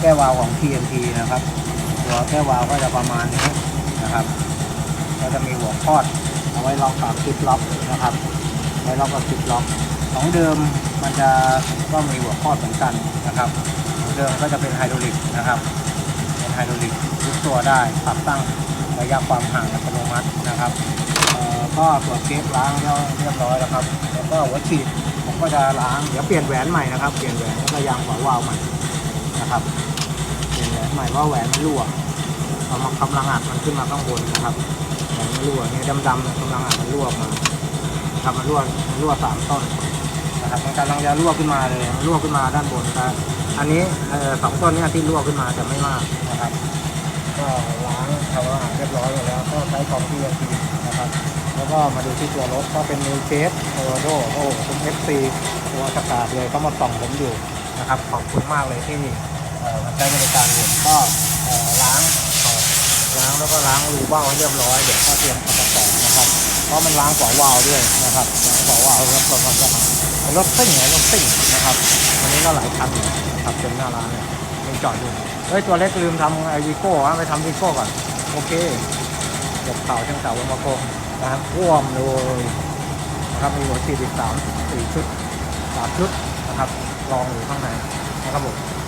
แก้ววาวของ TNT นะครับ ตัวแก้ววาวก็จะประมาณนี้นะครับ ก็จะมีหัวคอดเอาไว้ล็อกกับคลิปล็อกนะครับ ไว้ล็อกกับคลิปล็อก ของเดิมมันจะก็มีหัวคอดเหมือนกันนะครับของเดิมก็จะเป็นไฮดรอลิกนะครับเป็นไฮดรอลิกทุกตัวได้ปรับตั้งระยะความห่างอัตโนมัตินะครับก็ตรวจเช็คล้างเรียบร้อยแล้วครับ แล้วก็หัวฉีดผมก็จะล้าง เดี๋ยวเปลี่ยนแหวนใหม่นะครับ เปลี่ยนแหวนแล้วก็ยางฝาววาวใหม่ นะครับเปลี่ยนแหวนใหม่เพราแหวนมันรั่วเอามากำลังอัดมันขึ้นมาข้างบนนะครับแหวนมันรั่วเนี่ยดำๆกำลังอัดมันรั่วมาครับมันรั่วมันรั่วสามต้นนะครับมันกำลังจะรั่วขึ้นมาเลยมันรั่วขึ้นมาด้านบนแต่อันนี้สองต้นนี้ที่รั่วขึ้นมาแต่ไม่มากนะครับ ก็ล้างทำอาหารเรียบร้อยหมดแล้วก็ใช้ของที่ทีนะครับแล้วก็มาดูที่ตัวรถก็เป็นนิวเชสโอโดโอ้ผมเอฟซีตัวสกาดเลยก็มาส่องผมอยู่ นะครับขอบคุณมากเลยที่มาใช้บริการผมก็ล้างล้างแล้วก็ล้างรูเบ้าให้เรียบร้อยเดี๋ยวก็เตรียมทำประกอบนะครับเพราะมันล้างฝาวาล์วด้วยนะครับล้างฝาวาล์วแล้วก็ทำก็รถซิ่งไงรถซิ่งนะครับวันนี้ก็หลายคันนะครับจนหน้าร้านเนี่ยยังจอดอยู่เฮ้ยตัวเล็กลืมทำไอวีโก้ไปทำวีโก้ก่อนโอเคเก็บข่าวช่างเก่าลงมาโกงนะครับท่วมเลยนะครับมีหัวฉีดอีกสามสี่ชุดสามชุด นะครับลองอยู่ข้างในนะครับผม